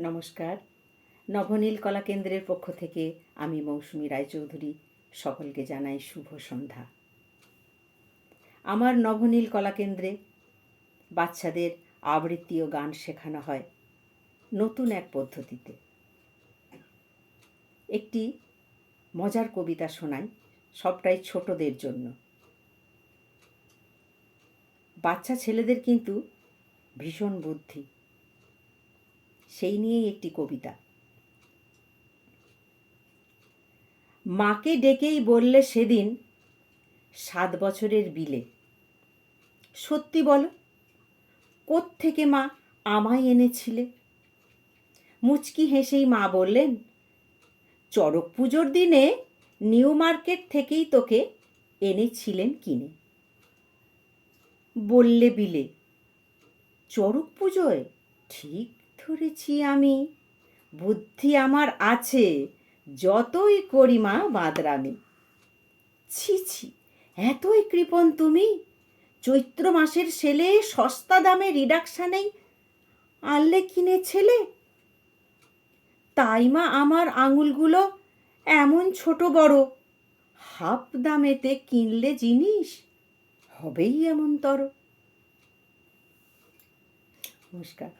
নমস্কার। নবনীল কলা কেন্দ্রের পক্ষ থেকে আমি মৌসুমী রায়চৌধুরী সকলকে জানাই শুভ সন্ধ্যা। আমার নবনীল কলা কেন্দ্রে বাচ্চাদের আবৃত্তি ও গান শেখানো হয় নতুন এক পদ্ধতিতে। একটি মজার কবিতা শোনাই সবটাই ছোটদের জন্য। বাচ্চা ছেলেদের কিন্তু ভীষণ বুদ্ধি। সেই নিয়েই একটি কবিতা। মাকে ডেকেই বললে সেদিন সাত বছরের বিলে। সত্যি বলো থেকে মা আমায় এনেছিলে? মুচকি হেসেই মা বললেন, চড়ক পুজোর দিনে নিউ মার্কেট থেকেই তোকে এনেছিলেন কিনে। বললে বিলে, চড়ক পুজোয় ঠিক ধরেছি আমি। বুদ্ধি আমার আছে, যতই করি মা বাদরামি। ছি ছি, এতই কৃপণ তুমি? চৈত্র মাসের সেলে সস্তা দামে রিডাকশানেই আনলে কিনে ছেলে? তাই মা আমার আঙুলগুলো এমন ছোট বড়, হাফ দামেতে কিনলে জিনিস হবেই এমন তর। নমস্কার।